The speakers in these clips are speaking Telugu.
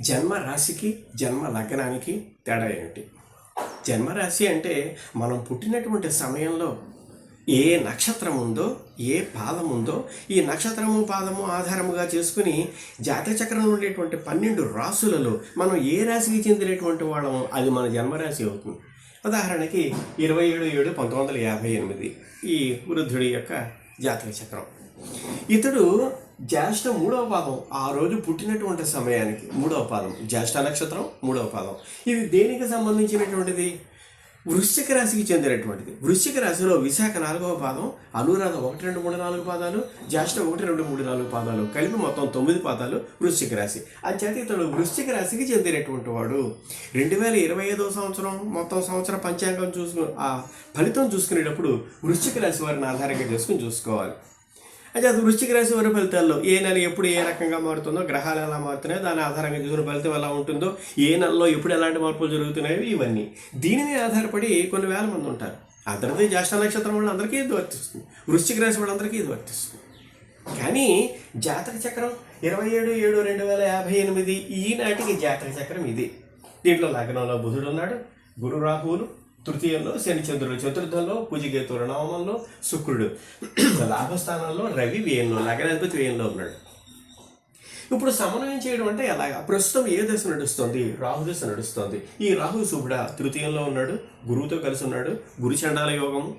జన్మ రాశికి జన్మ లగ్నానికి తేడా ఏమిటి? జన్మరాశి అంటే మనం పుట్టినటువంటి సమయంలో ఏ నక్షత్రం ఉందో ఏ పాదం ఉందో ఈ నక్షత్రము పాదము ఆధారముగా చేసుకుని జాతక చక్రంలో ఉండేటువంటి పన్నెండు రాసులలో మనం ఏ రాశికి చెందినటువంటి వాళ్ళము అది మన జన్మరాశి అవుతుంది. ఉదాహరణకి ఇరవై ఏడు ఏడు పంతొమ్మిది వందల యాభై ఎనిమిది ఈ వృద్ధుడి యొక్క జాతక చక్రం. ఇతడు జ్యేష్ఠ మూడవ పాదం ఆ రోజు పుట్టినటువంటి సమయానికి మూడవ పాదం. జ్యేష్ఠ నక్షత్రం మూడవ పాదం. ఇది దేనికి సంబంధించినటువంటిది? వృశ్చిక రాశికి చెందినటువంటిది. వృశ్చిక రాశిలో విశాఖ నాలుగవ పాదం అనురాధ ఒకటి రెండు మూడు నాలుగు పాదాలు జ్యేష్ఠ ఒకటి రెండు మూడు నాలుగు పాదాలు కలిపి మొత్తం తొమ్మిది పాదాలు వృశ్చిక రాశి. అంచేత ఇతడు వృశ్చిక రాశికి చెందినటువంటి వాడు రెండు వేల ఇరవై ఐదో సంవత్సరం మొత్తం సంవత్సరం పంచాంగం చూసుకుని ఆ ఫలితం చూసుకునేటప్పుడు వృశ్చిక రాశి వారిని ఆధారంగా చేసుకుని చూసుకోవాలి. అయితే అది వృశ్చిక రాశి వారి ఫలితాల్లో ఏ నెల ఎప్పుడు ఏ రకంగా మారుతుందో గ్రహాలు ఎలా మారుతున్నాయో దాని ఆధారంగా చూసిన ఫలితం ఎలా ఉంటుందో ఏ నెలలో ఎప్పుడు ఎలాంటి మార్పులు జరుగుతున్నాయో ఇవన్నీ. దీని మీద ఆధారపడి కొన్ని వేల మంది ఉంటారు. అందరిది జ్యేష్ఠ నక్షత్రం వాళ్ళు అందరికీ ఇది వర్తిస్తుంది. వృశ్చిక రాశి వాళ్ళందరికీ ఇది వర్తిస్తుంది. కానీ జాతక చక్రం ఇరవై ఏడు ఏడు రెండు వేల యాభై ఎనిమిది ఈనాటికి జాతక చక్రం ఇది. దీంట్లో లగ్నంలో బుధుడు ఉన్నాడు గురు రాహువులు తృతీయంలో శనిచంద్రుడు చతుర్థంలో పూజగేతుడు నవమంలో శుక్రుడు. లాభస్థానంలో రవి వ్యయంలో లగ్నాధిపతి వ్యయంలో ఉన్నాడు. ఇప్పుడు సమన్వయం చేయడం అంటే ఎలాగా? ప్రస్తుతం ఏ దశ నడుస్తుంది? రాహు దశ నడుస్తుంది. ఈ రాహు శుభుడ తృతీయంలో ఉన్నాడు గురువుతో కలిసి ఉన్నాడు గురుచండాల యోగము యోగం.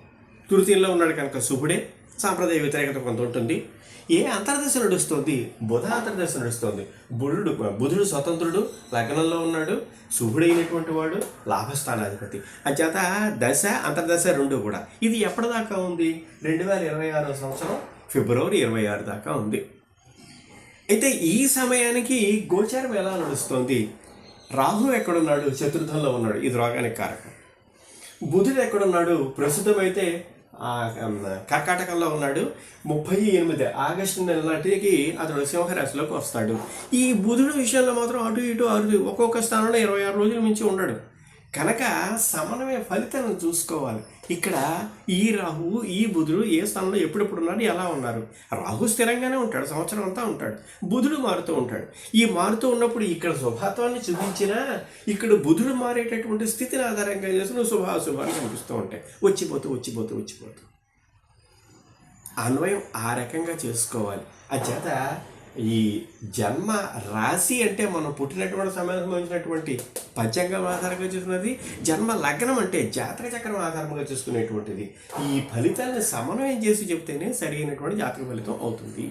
తృతీయంలో ఉన్నాడు కనుక శుభుడే. సాంప్రదాయ వ్యతిరేకత కొంత ఉంటుంది. ఏ అంతర్దశ నడుస్తుంది? బుధ అంతర్దశ నడుస్తుంది. బుధుడు బుధుడు స్వతంత్రుడు లగ్నంలో ఉన్నాడు. శుభుడైనటువంటి వాడు లాభస్థానాధిపతి. అంచేత దశ అంతర్దశ రెండు కూడా. ఇది ఎప్పటిదాకా ఉంది? రెండు వేల ఇరవై ఆరో సంవత్సరం ఫిబ్రవరి ఇరవై ఆరు దాకా ఉంది. అయితే ఈ సమయానికి గోచారం ఎలా నడుస్తుంది? రాహు ఎక్కడున్నాడు? చతుర్థంలో ఉన్నాడు. ఇది రోగానికి కారకం. బుధుడు ఎక్కడున్నాడు? ప్రస్తుతం అయితే కర్కాటకంలో ఉన్నాడు. ముప్పై ఎనిమిది ఆగస్టు నెల నాటికి అతడు సింహరాశిలోకి వస్తాడు. ఈ బుధుడు విషయంలో మాత్రం అటు ఇటు అటు ఒక్కొక్క స్థానంలో ఇరవై ఆరు రోజుల మించి ఉన్నాడు కనుక సమన్వయ ఫలితాలను చూసుకోవాలి. ఇక్కడ ఈ రాహువు ఈ బుధుడు ఏ స్థానంలో ఎప్పుడెప్పుడు ఉన్నాడు ఎలా ఉన్నారు? రాహు స్థిరంగానే ఉంటాడు సంవత్సరం అంతా ఉంటాడు బుధుడు మారుతూ ఉంటాడు. ఈ మారుతూ ఉన్నప్పుడు ఇక్కడ శుభత్వాన్ని చూపించినా ఇక్కడ బుధుడు మారేటటువంటి స్థితిని ఆధారంగా చేసుకుని శుభాశుభాలు కనిపిస్తూ ఉంటాయి. వచ్చిపోతూ వచ్చిపోతూ వచ్చిపోతూ. అన్వయం ఆ రకంగా చేసుకోవాలి. చేత ఈ జన్మ రాశి అంటే మనం పుట్టినటువంటి సమయానికి సంబంధించినటువంటి పంచాంగం ఆధారంగా చూసుకున్నది జన్మ లగ్నం అంటే జాతక చక్రం ఆధారంగా చూసుకునేటువంటిది. ఈ ఫలితాలను సమన్వయం చేసి చెప్తేనే సరైనటువంటి జాతక ఫలితం అవుతుంది.